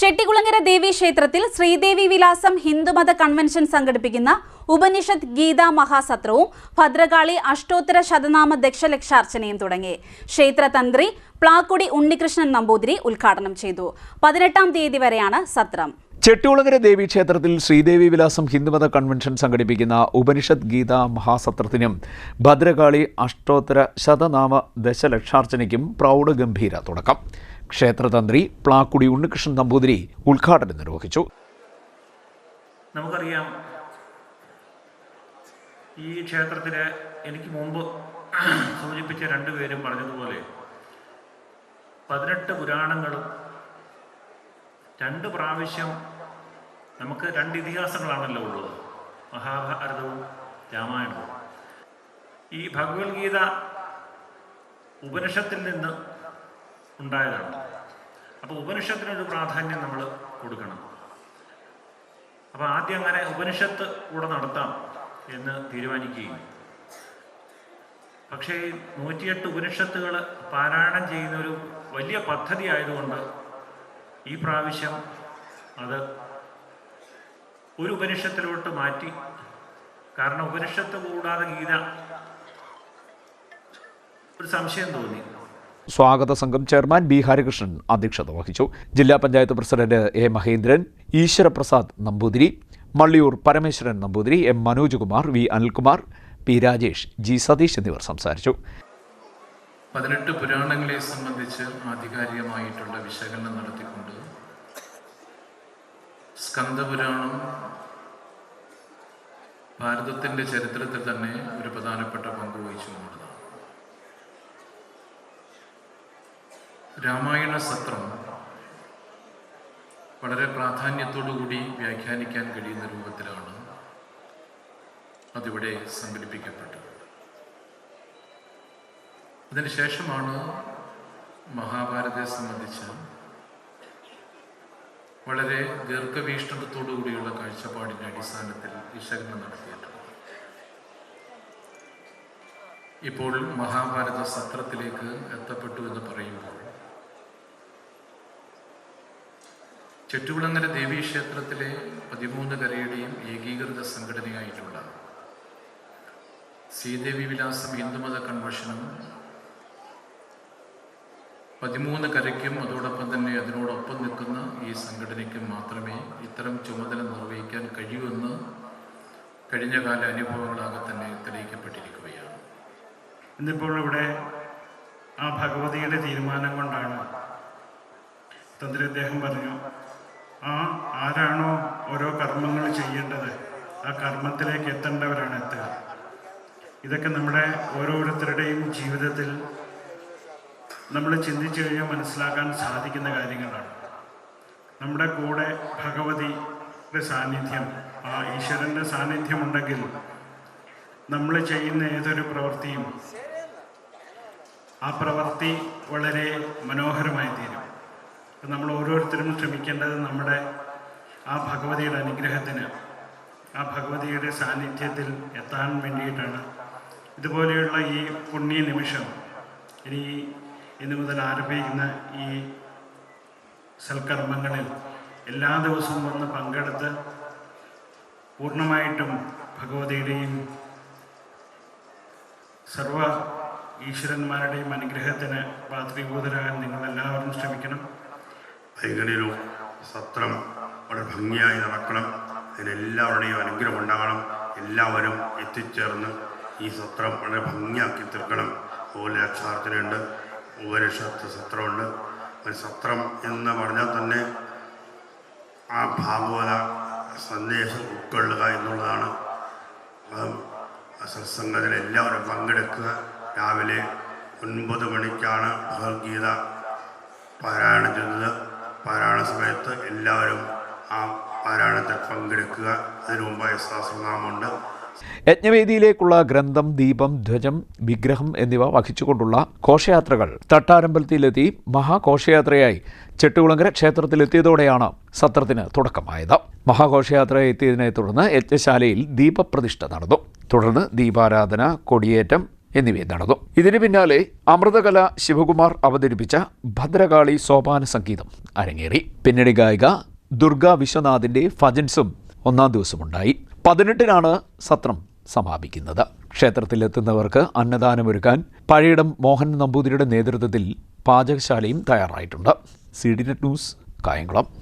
ചെട്ടികുളങ്ങര ദേവി ക്ഷേത്രത്തിൽ ശ്രീദേവി വിലാസം ഹിന്ദുമത കൺവെൻഷൻ സംഘടിപ്പിക്കുന്ന ഉപനിഷത്ത് ഗീതാ മഹാസത്രവും ഭദ്രകാളി അഷ്ടോത്തര ശതനാമ ദക്ഷലക്ഷാർച്ചനയും തുടങ്ങി. ക്ഷേത്രതന്ത്രി പ്ലാക്കുടി ഉണ്ണികൃഷ്ണൻ നമ്പൂതിരി ഉദ്ഘാടനം ചെയ്തു. പതിനെട്ടാം തീയതി വരെയാണ് സത്രം. ചെട്ടികുളങ്ങര ദേവി ക്ഷേത്രത്തിൽ ശ്രീദേവി വിലാസം ഹിന്ദുമത കൺവെൻഷൻ സംഘടിപ്പിക്കുന്ന ഉപനിഷത്ത് ഗീത മഹാസത്രത്തിനും ഭദ്രകാളി അഷ്ടോത്തര ശതനാമ ദശലക്ഷാർച്ചനയ്ക്കും പ്രൗഢഗംഭീര തുടക്കം. ക്ഷേത്രതന്ത്രി പ്ലാക്കുടി ഉണ്ണികൃഷ്ണൻ നമ്പൂതിരി ഉദ്ഘാടനം നിർവഹിച്ചു. നമുക്കറിയാം ഈ ക്ഷേത്രത്തിലെ എനിക്ക് മുമ്പ് സൂചിപ്പിച്ച രണ്ടുപേരും പറഞ്ഞതുപോലെ പതിനെട്ട് പുരാണങ്ങളും രണ്ട് പ്രാവശ്യം നമുക്ക് രണ്ട് ഇതിഹാസങ്ങളാണല്ലോ ഉള്ളത്. മഹാഭാരതവും രാമായണവും. ഈ ഭഗവത്ഗീത ഉപനിഷത്തിൽ നിന്ന് ഉണ്ടായതാണ്. അപ്പോൾ ഉപനിഷത്തിനൊരു പ്രാധാന്യം നമ്മൾ കൊടുക്കണം. അപ്പോൾ ആദ്യം അങ്ങനെ ഉപനിഷത്ത് കൂടെ നടത്താം എന്ന് തീരുമാനിക്കുകയും. പക്ഷേ നൂറ്റിയെട്ട് ഉപനിഷത്തുകൾ പാരായണം ചെയ്യുന്ന ഒരു വലിയ പദ്ധതി ആയതുകൊണ്ട് ഈ പ്രാവശ്യം അത് ഒരു ഉപനിഷത്തിലോട്ട് മാറ്റി. കാരണം ഉപനിഷത്ത് കൂടാതെ ഗീത ഒരു സംശയം തോന്നി. സ്വാഗത സംഘം ചെയർമാൻ ബി ഹരികൃഷ്ണൻ അധ്യക്ഷത വഹിച്ചു. ജില്ലാ panchayat president A Mahendran Eswaraprasad Namboothiri Malliyoor Parameswaran Namboothiri M Manojkumar V Anilkumar P Rajesh G Satheesh എന്നിവർ സംസാരിച്ചു. പതിനെട്ട് പുരാണങ്ങളെ സംബന്ധിച്ച് ആധികാരികമായിട്ടുള്ള വിശകലനം നടത്തിക്കൊണ്ട് സ്കന്ദപുരാണം ഭാരതത്തിന്റെ ചരിത്രത്തിൽ തന്നെ ഒരു പ്രധാനപ്പെട്ട പങ്ക് വഹിച്ചു എന്നുള്ളതാണ്. രാമായണ സത്രം വളരെ പ്രാധാന്യത്തോടുകൂടി വ്യാഖ്യാനിക്കാൻ കഴിയുന്ന രൂപത്തിലാണ് അതിവിടെ സംഘടിപ്പിക്കപ്പെട്ടത്. അതിനുശേഷമാണ് മഹാഭാരതത്തെ സംബന്ധിച്ച് വളരെ ദീർഘവീക്ഷണത്തോടുകൂടിയുള്ള കാഴ്ചപ്പാടിന്റെ അടിസ്ഥാനത്തിൽ വിശകലനം നടത്തിയിട്ടുണ്ട് ഇപ്പോൾ മഹാഭാരത സത്രത്തിലേക്ക് എത്തപ്പെട്ടു എന്ന് പറയുമ്പോൾ ചെട്ടുകുളങ്ങര ദേവീക്ഷേത്രത്തിലെ പതിമൂന്ന് കരയുടെയും ഏകീകൃത സംഘടനയായിട്ടുള്ള ശ്രീദേവി വിലാസം ഹിന്ദുമത കൺവെൻഷനും പതിമൂന്ന് കരയ്ക്കും അതോടൊപ്പം തന്നെ അതിനോടൊപ്പം നിൽക്കുന്ന ഈ സംഘടനയ്ക്കും മാത്രമേ ഇത്തരം ചുമതല നിർവഹിക്കാൻ കഴിയൂവെന്ന് കഴിഞ്ഞകാല അനുഭവങ്ങളാകെ തന്നെ തെളിയിക്കപ്പെട്ടിരിക്കുകയാണ്. ഇന്നിപ്പോൾ ഇവിടെ ആ ഭഗവതിയുടെ തീരുമാനം കൊണ്ടാണ് തന്ത്രി അദ്ദേഹം പറഞ്ഞു ആ ആരാണോ ഓരോ കർമ്മങ്ങൾ ചെയ്യേണ്ടത് ആ കർമ്മത്തിലേക്ക് എത്തേണ്ടവരാണ് എത്തുക. ഇതൊക്കെ നമ്മുടെ ഓരോരുത്തരുടെയും ജീവിതത്തിൽ നമ്മൾ ചിന്തിച്ചു കഴിഞ്ഞാൽ മനസ്സിലാക്കാൻ സാധിക്കുന്ന കാര്യങ്ങളാണ്. നമ്മുടെ കൂടെ ഭഗവതിയുടെ സാന്നിധ്യം ആ ഈശ്വരന്റെ സാന്നിധ്യം ഉണ്ടെങ്കിൽ നമ്മൾ ചെയ്യുന്ന ഏതൊരു പ്രവൃത്തിയും ആ പ്രവൃത്തി വളരെ മനോഹരമായി തീരും. നമ്മൾ ഓരോരുത്തരും ശ്രമിക്കേണ്ടത് നമ്മുടെ ആ ഭഗവതിയുടെ അനുഗ്രഹത്തിന് ആ ഭഗവതിയുടെ സാന്നിധ്യത്തിൽ എത്താൻ വേണ്ടിയിട്ടാണ്. ഇതുപോലെയുള്ള ഈ പുണ്യ നിമിഷം ഇനി ഇന്ന് മുതൽ ആരംഭിക്കുന്ന ഈ സൽക്കർമ്മങ്ങളിൽ എല്ലാ ദിവസവും വന്ന് പങ്കെടുത്ത് പൂർണമായിട്ടും ഭഗവതിയുടെയും സർവ ഈശ്വരന്മാരുടെയും അനുഗ്രഹത്തിന് പാത്രീഭൂതരാകാൻ നിങ്ങളെല്ലാവരും ശ്രമിക്കണം. ഭയങ്കരയിലും സത്രം വളരെ ഭംഗിയായി നടക്കണം. അതിനെല്ലാവരുടെയും അനുഗ്രഹം ഉണ്ടാകണം. എല്ലാവരും എത്തിച്ചേർന്ന് ഈ സത്രം വളരെ ഭംഗിയാക്കി തീർക്കണം. അതുപോലെ രക്ഷാർത്ഥനയുണ്ട് ഉപനിഷത്ത് സത്രമുണ്ട്. ഒരു സത്രം എന്ന് പറഞ്ഞാൽ തന്നെ ആ ഭാഗവത സന്ദേശം ഉൾക്കൊള്ളുക എന്നുള്ളതാണ്. സത്സംഗത്തിൽ എല്ലാവരും പങ്കെടുക്കുക. രാവിലെ ഒൻപത് മണിക്കാണ് ഭഗവത്ഗീത പാരായണം ചെയ്യുന്നത്. പാരായണ സമയത്ത് എല്ലാവരും ആ പാരായണത്തിൽ പങ്കെടുക്കുക. അതിനു മുമ്പായി സഹസ്രനാമമുണ്ട്. യജ്ഞവേദിയിലേക്കുള്ള ഗ്രന്ഥം ദീപം ധ്വജം വിഗ്രഹം എന്നിവ വഹിച്ചുകൊണ്ടുള്ള ഘോഷയാത്രകൾ തട്ടാരമ്പലത്തിലെത്തി മഹാഘോഷയാത്രയായി ചെട്ടുകുളങ്കര ക്ഷേത്രത്തിലെത്തിയതോടെയാണ് സത്രത്തിന് തുടക്കമായത്. മഹാഘോഷയാത്ര എത്തിയതിനെ തുടർന്ന് യജ്ഞശാലയിൽ ദീപപ്രതിഷ്ഠ നടന്നു. തുടർന്ന് ദീപാരാധന കൊടിയേറ്റം എന്നിവയും നടന്നു ഇതിനു പിന്നാലെ അമൃതകല ശിവകുമാർ അവതരിപ്പിച്ച ഭദ്രകാളി സോപാന സംഗീതം അരങ്ങേറി. പിന്നണി ഗായിക ദുർഗ വിശ്വനാഥിന്റെ ഫജൻസും ഒന്നാം ദിവസമുണ്ടായി. പതിനെട്ടിനാണ് സത്രം സമാപിക്കുന്നത്. ക്ഷേത്രത്തിലെത്തുന്നവർക്ക് അന്നദാനമൊരുക്കാൻ പഴയിടം മോഹൻ നമ്പൂതിരിയുടെ നേതൃത്വത്തിൽ പാചകശാലയും തയ്യാറായിട്ടുണ്ട്. C D net news Kayamkulam.